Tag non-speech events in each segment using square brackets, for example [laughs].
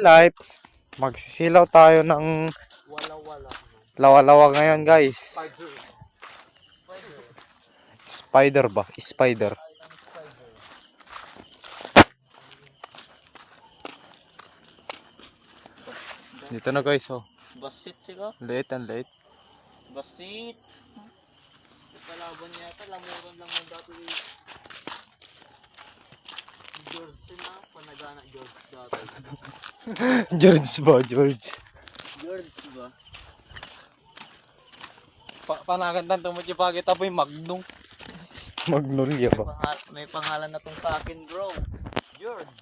Life. Magsisilaw tayo ng Wala-wala. lawa-lawa ngayon guys. Spider ba? Spider. Dito na guys oh. Basit siya. Late and late. Basit. Kalaban niya ata, lamuran lang ng dati. George na, panagana George dati. George ba? George. George ba? Pa panagan tan tumut yung pagit apoy magnong. Magnolia ba? Pangal- may pangalan na tong kakin bro. George.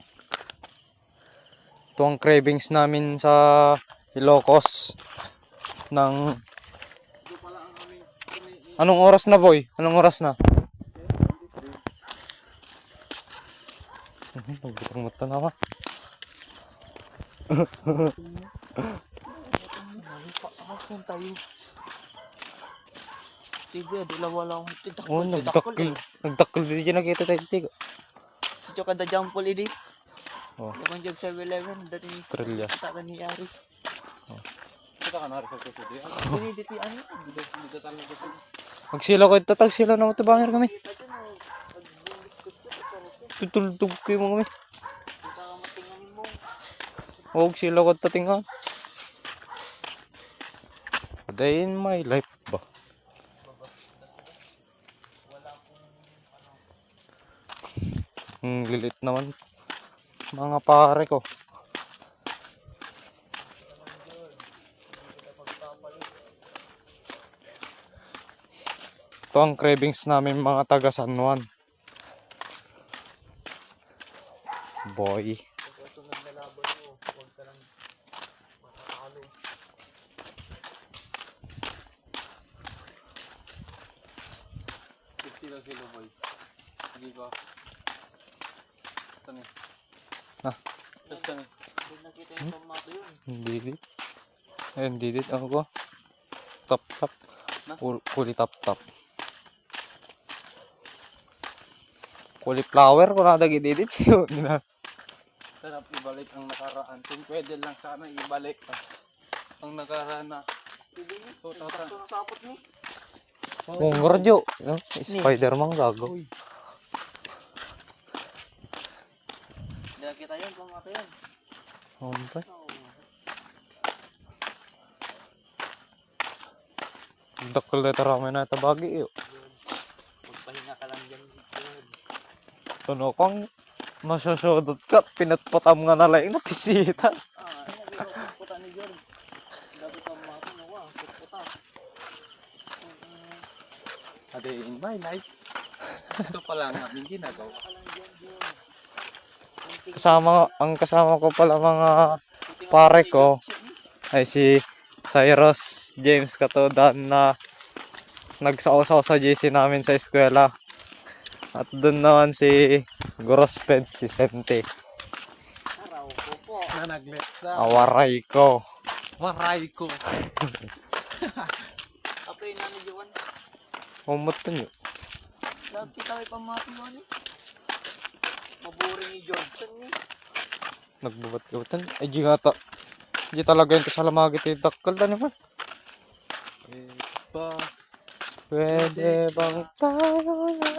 Ito ang cravings namin sa Ilocos. Ng... Anong oras na boy? Anong oras na? Nagbutang mata na ako. Akin tayo. Tiga, dalawa lang. Tidak, Oh, nagdakil. Nagdakil din dyan nakita tayo. Tigo. Si Choka da Jampol idi. Oh. Yung dyan 7-Eleven. Dati Australia. Kata ni Aris. Kita ka na rin sa kusudi. Hindi, dito ano. Dito tayo na kusudi. Magsila ko tatag sila na matubangir kami. Kita dyan oh. Pag-bimbit ko ito, ito. Tutultog kayo mga mo. Huwag sila ko tatingan. Day in my life ba? Hmm, lilit naman. Mga pare ko. Ito ang cravings namin mga taga San Juan. Boy. Sila boy. Hindi ko. Tani. Ah. Tapos tani. Huwag nakita yung tomato yun. Hindi dit. Eh, hindi dit. Ano ko? Tap tap. Kuli tap tap. Cauliflower ko na dagi didit. [laughs] Yun. Sarap ibalik ang nakaraan. Kung pwede lang sana ibalik ah. ang nakaraan na. Hindi niya. 2000. Sakto na sapot ni. Kung radyo. No? Spider-Man gago. Hindi nakita yun. Tomato yun. Ano Oo. Dakal na tarami na tabagi yo. Magpahinga ka lang dyan. George. Masusudot ka. Pinatpatam nga na lang na pisita. Ah, ano yung puta ni George? Dapat tomato na wa. Puta. A day in my life. Ito pala ang aming ginagawa. Kasama, ang kasama ko pala mga pare ko ay si Cyrus James Katodan na nagsausaw sa GC namin sa eskwela. At doon naman si Grosped si Sente. Araw ko po. Na naglet sa Awaray ko. waray ko. Apo yung nanay Juan. Umot nyo. Lahat kita may pamati yun eh. Maburing ni George ni. Nagbabat-gabatan. Ay, di nga ta. Di talaga yung kasalamagi tayo dakal na naman. Eh, pa. Pwede bang tayo na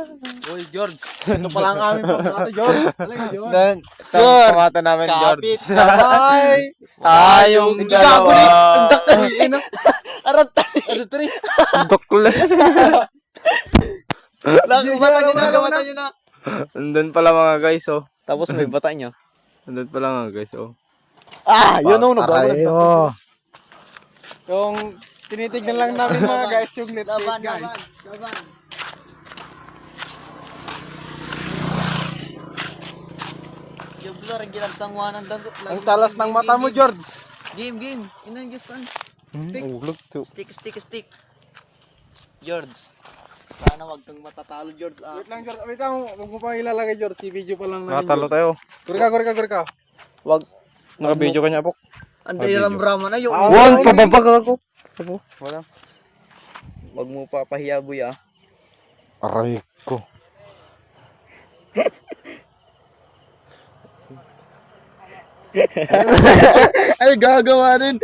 Uy, George. Ito pala ang aming pamata, George. Talaga, George. Then, George! pamata namin, George. Kapit [laughs] sabay. Tayong dalawa. Arat. Ano tari? Dakla. [laughs] Gumata nyo na, gumata nyo na. [laughs] Andun pala mga guys, oh. Tapos may bata nyo. Andun pala mga guys, oh. Ah, yun ang Ayo. Yung tinitignan lang namin mga guys yung net Laban, guys. laban, laban. Yung blur, ang ginagsanguan ng dagot. Ang talas ng mata mo, George. Game, game. Inang just an. Hmm, ulog to. Stick, stick, stick. George. Sana wag kang matatalo, George. Ah. Wait lang, George. Wait lang. Huwag mo pa ilalagay, George. Si video pa lang namin. Natalo tayo. Guri ka, guri ka, guri ka. Wag. Naka-video ka niya, Pok. Anday ramrama na yung. Ah, One, pababag ako. Wala. Wag mo papahiya, boy, ah. Aray ko. [laughs] Ay, gagawa rin.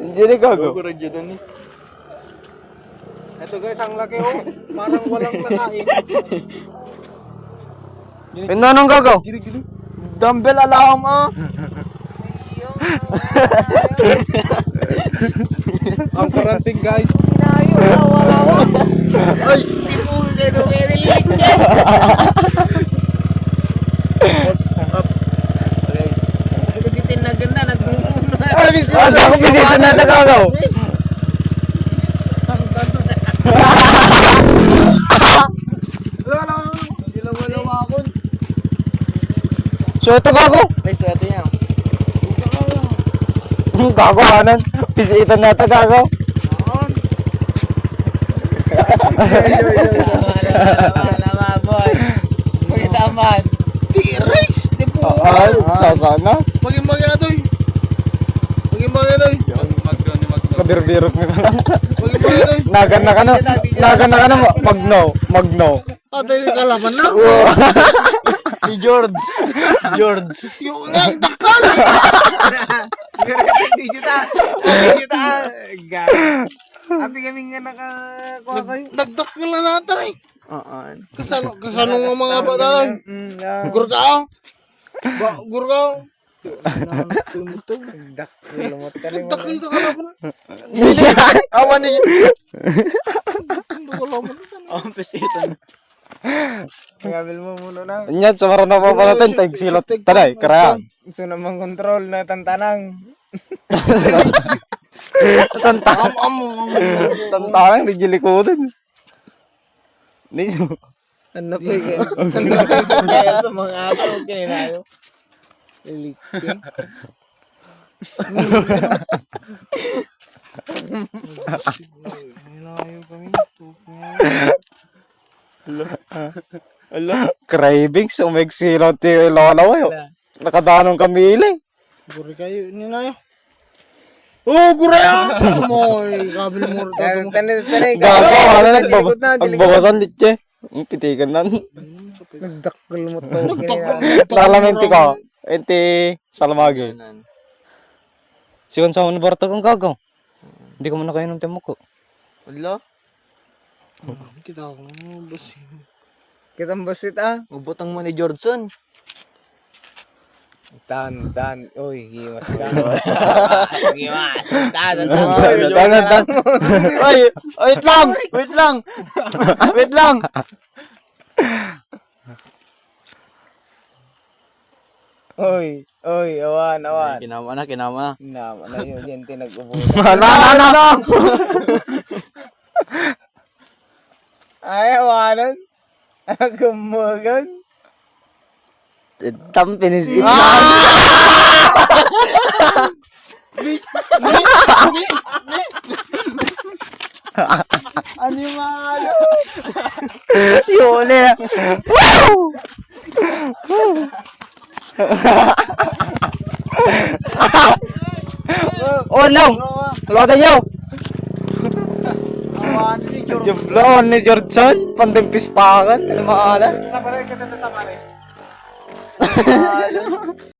Hindi na gago. Gugurad yun doon eh. Ito guys, ang laki oh. Parang walang nakain. Ano gago? Dumbbell alarm ah. [laughs] ang paranting guys. Sinayo, wala-wala. Ay, mo siya dumirilig niya. Ito titinagan na, nagmumuno na. Ano ako bisita na tagagaw? So ito gago. Ay, swerte niya. [laughs] Gago kanan. Bisita na tagagaw. Tama, tama, tama, boy. Uy, taman. T-Rex! Di po. Ah, sasana. Maging magyatoy. Maging magyatoy. Kabirbirok mo na. Maging magyatoy. Nagan na ka na. Nagan na ka na. Magno. Magno. Atay kalaban na. [laughs] Si George. George. Yung nga, dakal! Video ta. Video ta. Abi kami nga nakakuha kayo. Nagdakal na natin eh. Oo. Kasano, kasano nga mga bata tayo? Mm, yeah. Gurgao. Ba, gurgao. Dak, lumot ka rin mo. Nagdakal na kalaban [laughs] na. Awan ni. Hindi ko laban na. Ngabil mo muna na. Nyat sa marana pa pala ten tag silot tanay karayan. Gusto namang control na tantanang. Tantanang di jilikodan. Ni Ano pa [laughs] yun? Kaya sa mga aso, kininayo. Liliktin. [laughs] Malayo kami. Cravings umeg silot ti lolo yo. Nakadanong kami ilay. Guri kayo, ni na yun. Oh, guri ah! Moy, kabil mo. Gago ano na. Nagbabasan ditche. Ang pitikan nan. Nagdakkel mo to. Lalamenti ko. Enti salamagi. Siyon sa mga barta kong gagaw. Hindi ko man nakainom temo ko. Wala. Kita ko mo, boss. Kitang basit ah. Ubotang mo ni Jordson. Tan, tan. Uy, giwas ka. [laughs] Giwas. Tan, tan. Tangan tan. Ay, wait lang. Wait lang. Wait lang. Uy, uy, awan, awan. Kinama na, kinama. Na, ano yun, yan tinag-ubo. [laughs] Na na na na. Ay, awanan. Gumugan. Tampinis Ano yung mga ano? Yun eh. Wow! oh no! Loda nyo! Awanan ni Jordan. Yung bloon ni Georgeson, pandempistakan, ano maala? Taparay ka na taparay.